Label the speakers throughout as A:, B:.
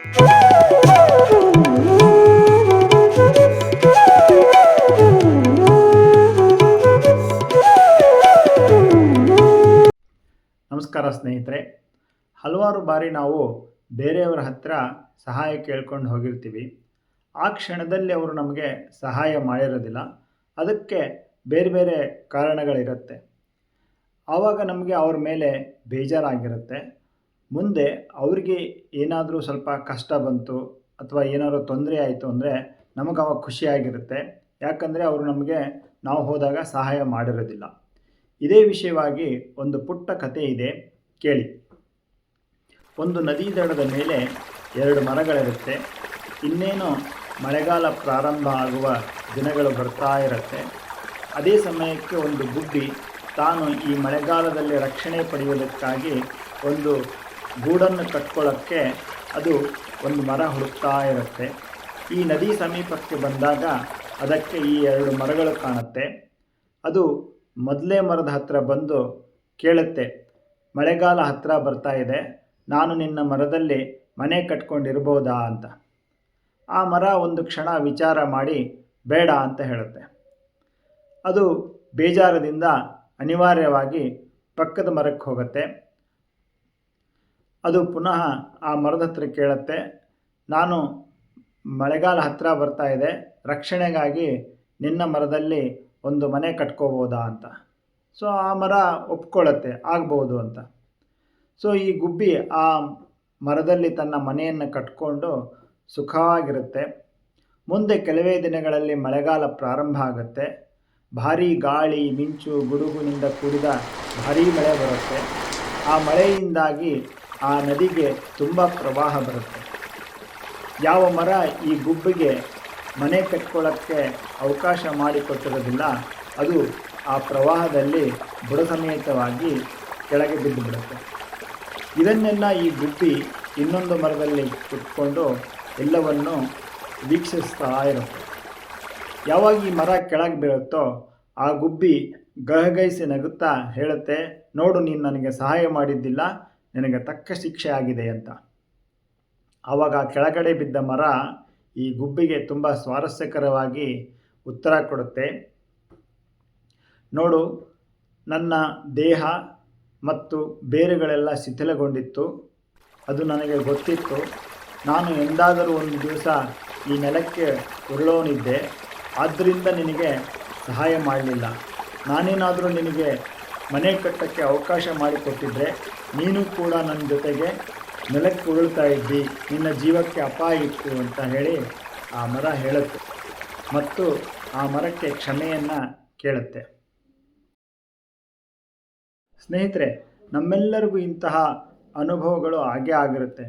A: ನಮಸ್ಕಾರ ಸ್ನೇಹಿತರೆ. ಹಲವಾರು ಬಾರಿ ನಾವು ಬೇರೆಯವರ ಹತ್ರ ಸಹಾಯ ಕೇಳ್ಕೊಂಡು ಹೋಗಿರ್ತೀವಿ. ಆ ಕ್ಷಣದಲ್ಲಿ ಅವರು ನಮಗೆ ಸಹಾಯ ಮಾಡಿರೋದಿಲ್ಲ. ಅದಕ್ಕೆ ಬೇರೆ ಬೇರೆ ಕಾರಣಗಳಿರುತ್ತೆ. ಆವಾಗ ನಮಗೆ ಅವ್ರ ಮೇಲೆ ಬೇಜಾರಾಗಿರುತ್ತೆ. ಮುಂದೆ ಅವರಿಗೆ ಏನಾದರೂ ಸ್ವಲ್ಪ ಕಷ್ಟ ಬಂತು ಅಥವಾ ಏನಾದರೂ ತೊಂದರೆ ಆಯಿತು ಅಂದರೆ ನಮಗೆ ಅವಾಗ ಖುಷಿಯಾಗಿರುತ್ತೆ ಯಾಕಂದರೆ ಅವರು ನಮಗೆ ನಾವು ಹೋದಾಗ ಸಹಾಯ ಮಾಡಿರೋದಿಲ್ಲ. ಇದೇ ವಿಷಯವಾಗಿ ಒಂದು ಪುಟ್ಟ ಕಥೆ ಇದೆ, ಕೇಳಿ. ಒಂದು ನದಿ ದಡದ ಮೇಲೆ ಎರಡು ಮರಗಳಿರುತ್ತೆ. ಇನ್ನೇನು ಮಳೆಗಾಲ ಪ್ರಾರಂಭ ಆಗುವ ದಿನಗಳು ಬರ್ತಾ ಇರುತ್ತೆ. ಅದೇ ಸಮಯಕ್ಕೆ ಒಂದು ಗುಬ್ಬಿ ತಾನು ಈ ಮಳೆಗಾಲದಲ್ಲಿ ರಕ್ಷಣೆ ಪಡೆಯುವುದಕ್ಕಾಗಿ ಒಂದು ಗೂಡನ್ನು ಕಟ್ಕೊಳ್ಳೋಕ್ಕೆ ಅದು ಒಂದು ಮರ ಹುಡುಕ್ತಾ ಇರುತ್ತೆ. ಈ ನದಿ ಸಮೀಪಕ್ಕೆ ಬಂದಾಗ ಅದಕ್ಕೆ ಈ ಎರಡು ಮರಗಳು ಕಾಣುತ್ತೆ. ಅದು ಮೊದಲೇ ಮರದ ಹತ್ತಿರ ಬಂದು ಕೇಳುತ್ತೆ, ಮಳೆಗಾಲ ಹತ್ತಿರ ಬರ್ತಾ ಇದೆ, ನಾನು ನಿನ್ನ ಮರದಲ್ಲಿ ಮನೆ ಕಟ್ಕೊಂಡಿರ್ಬೋದಾ? ಅಂತ. ಆ ಮರ ಒಂದು ಕ್ಷಣ ವಿಚಾರ ಮಾಡಿ, ಬೇಡ ಅಂತ ಹೇಳುತ್ತೆ. ಅದು ಬೇಜಾರದಿಂದ ಅನಿವಾರ್ಯವಾಗಿ ಪಕ್ಕದ ಮರಕ್ಕೆ ಹೋಗುತ್ತೆ. ಅದು ಪುನಃ ಆ ಮರದ ಹತ್ರ ಕೇಳುತ್ತೆ. ನಾನು ಮಳೆಗಾಲ ಹತ್ತಿರ ಬರ್ತಾ ಇದೆ. ರಕ್ಷಣೆಗಾಗಿ ನಿನ್ನ ಮರದಲ್ಲಿ ಒಂದು ಮನೆ ಕಟ್ಕೋಬೋದಾ ಅಂತ. ಸೊ ಆ ಮರ ಒಪ್ಕೊಳ್ಳತ್ತೆ. ಆಗ್ಬೋದು ಅಂತ. ಸೊ ಈ ಗುಬ್ಬಿ ಆ ಮರದಲ್ಲಿ ತನ್ನ ಮನೆಯನ್ನು ಕಟ್ಕೊಂಡು ಸುಖವಾಗಿರುತ್ತೆ. ಮುಂದೆ ಕೆಲವೇ ದಿನಗಳಲ್ಲಿ ಮಳೆಗಾಲ ಪ್ರಾರಂಭ ಆಗುತ್ತೆ. ಭಾರೀ ಗಾಳಿ, ಮಿಂಚು, ಗುಡುಗುನಿಂದ ಕೂಡಿದ ಭಾರೀ ಮಳೆ ಬರುತ್ತೆ. ಆ ಮಳೆಯಿಂದಾಗಿ ಆ ನದಿಗೆ ತುಂಬ ಪ್ರವಾಹ ಬರುತ್ತೆ. ಯಾವ ಮರ ಈ ಗುಬ್ಬಿಗೆ ಮನೆ ಕಟ್ಕೊಳ್ಳೋಕ್ಕೆ ಅವಕಾಶ ಮಾಡಿಕೊಟ್ಟಿರೋದಿಲ್ಲ, ಅದು ಆ ಪ್ರವಾಹದಲ್ಲಿ ಬುಡಸಮೇತವಾಗಿ ಕೆಳಗೆ ಬಿದ್ದು ಬಿಡುತ್ತೆ ಇದನ್ನೆಲ್ಲ ಈ ಗುಬ್ಬಿ ಇನ್ನೊಂದು ಮರದಲ್ಲಿ ಕುತ್ಕೊಂಡು ಎಲ್ಲವನ್ನು ವೀಕ್ಷಿಸ್ತಾ ಇರುತ್ತೆ. ಯಾವಾಗ ಈ ಮರ ಕೆಳಗೆ ಬೀಳುತ್ತೋ ಆ ಗುಬ್ಬಿ ಗಹಗೈಸಿ ನಗುತ್ತಾ ಹೇಳುತ್ತೆ, ನೋಡು, ನೀನು ನನಗೆ ಸಹಾಯ ಮಾಡಿದ್ದಿಲ್ಲ ನಿನಗೆ ತಕ್ಕ ಶಿಕ್ಷೆ ಆಗಿದೆ ಅಂತ. ಆವಾಗ ಕೆಳಗಡೆ ಬಿದ್ದ ಮರ ಈ ಗುಬ್ಬಿಗೆ ತುಂಬ ಸ್ವಾರಸ್ಯಕರವಾಗಿ ಉತ್ತರ ಕೊಡುತ್ತೆ. ನೋಡು, ನನ್ನ ದೇಹ ಮತ್ತು ಬೇರುಗಳೆಲ್ಲ ಶಿಥಿಲಗೊಂಡಿತ್ತು. ಅದು ನನಗೆ ಗೊತ್ತಿತ್ತು. ನಾನು ಎಂದಾದರೂ ಒಂದು ದಿವಸ ಈ ನೆಲಕ್ಕೆ ಉರುಳೋನಿದ್ದೆ. ಆದ್ದರಿಂದ ನಿನಗೆ ಸಹಾಯ ಮಾಡಲಿಲ್ಲ. ನಾನೇನಾದರೂ ನಿನಗೆ ಮನೆ ಕಟ್ಟಕ್ಕೆ ಅವಕಾಶ ಮಾಡಿಕೊಟ್ಟಿದ್ರೆ ನೀನು ಕೂಡ ನನ್ನ ಜೊತೆಗೆ ನೆಲಕ್ಕೆ ಉರುಳ್ತಾ ಇದ್ದಿ, ನಿನ್ನ ಜೀವಕ್ಕೆ ಅಪಾಯ ಇತ್ತು ಅಂತ ಹೇಳಿ ಆ ಮರ ಹೇಳುತ್ತೆ. ಮತ್ತು ಆ ಮರಕ್ಕೆ ಕ್ಷಮೆಯನ್ನು ಕೇಳುತ್ತೆ. ಸ್ನೇಹಿತರೆ, ನಮ್ಮೆಲ್ಲರಿಗೂ ಇಂತಹ ಅನುಭವಗಳು ಹಾಗೇ ಆಗಿರುತ್ತೆ.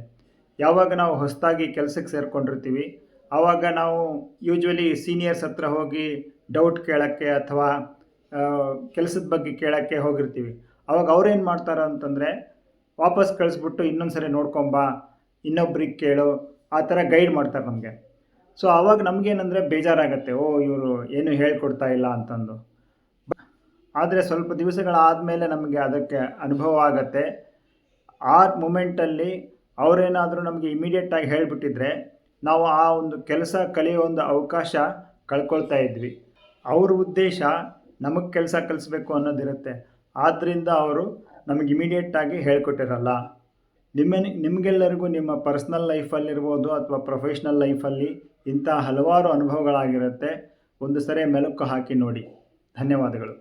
A: ಯಾವಾಗ ನಾವು ಹೊಸದಾಗಿ ಕೆಲಸಕ್ಕೆ ಸೇರಿಕೊಂಡಿರ್ತೀವಿ ಆವಾಗ ನಾವು ಯೂಜ್ವಲಿ ಸೀನಿಯರ್ಸ್ ಹತ್ರ ಹೋಗಿ ಡೌಟ್ ಕೇಳೋಕ್ಕೆ ಅಥವಾ ಕೆಲಸದ ಬಗ್ಗೆ ಕೇಳೋಕ್ಕೆ ಹೋಗಿರ್ತೀವಿ. ಅವಾಗ ಅವ್ರೇನು ಮಾಡ್ತಾರೆ ಅಂತಂದರೆ, ವಾಪಸ್ ಕಳಿಸ್ಬಿಟ್ಟು ಇನ್ನೊಂದು ಸರಿ ನೋಡ್ಕೊಂಬಾ, ಇನ್ನೊಬ್ರಿಗೆ ಕೇಳು, ಆ ಥರ ಗೈಡ್ ಮಾಡ್ತಾರೆ ನಮಗೆ. ಸೊ ಆವಾಗ ನಮಗೇನಂದರೆ ಬೇಜಾರಾಗತ್ತೆ, ಓ, ಇವರು ಏನು ಹೇಳ್ಕೊಡ್ತಾ ಇಲ್ಲ ಅಂತಂದು. ಆದರೆ ಸ್ವಲ್ಪ ದಿವಸಗಳಾದಮೇಲೆ ನಮಗೆ ಅದಕ್ಕೆ ಅನುಭವ ಆಗತ್ತೆ. ಆ ಮೂಮೆಂಟಲ್ಲಿ ಅವರೇನಾದರೂ ನಮಗೆ ಇಮಿಡಿಯೇಟಾಗಿ ಹೇಳಿಬಿಟ್ಟಿದ್ರೆ, ನಾವು ಆ ಒಂದು ಕೆಲಸ ಕಲಿಯೋ ಒಂದು ಅವಕಾಶ ಕಳ್ಕೊಳ್ತಾ ಇದ್ವಿ. ಅವ್ರ ಉದ್ದೇಶ ನಮಗೆ ಕೆಲಸ ಕಲಿಸ್ಬೇಕು ಅನ್ನೋದಿರುತ್ತೆ. ಆದ್ದರಿಂದ ಅವರು ನಮಗೆ ಇಮಿಡಿಯೇಟಾಗಿ ಹೇಳ್ಕೊಟ್ಟಿರಲ್ಲ. ನಿಮ್ಮ ನಿಮಗೆಲ್ಲರಿಗೂ ನಿಮ್ಮ ಪರ್ಸ್ನಲ್ ಲೈಫಲ್ಲಿರ್ಬೋದು ಅಥವಾ ಪ್ರೊಫೆಷ್ನಲ್ ಲೈಫಲ್ಲಿ ಇಂಥ ಹಲವಾರು ಅನುಭವಗಳಾಗಿರುತ್ತೆ. ಒಂದು ಸರಿ ಮೆಲುಕು ಹಾಕಿ ನೋಡಿ. ಧನ್ಯವಾದಗಳು.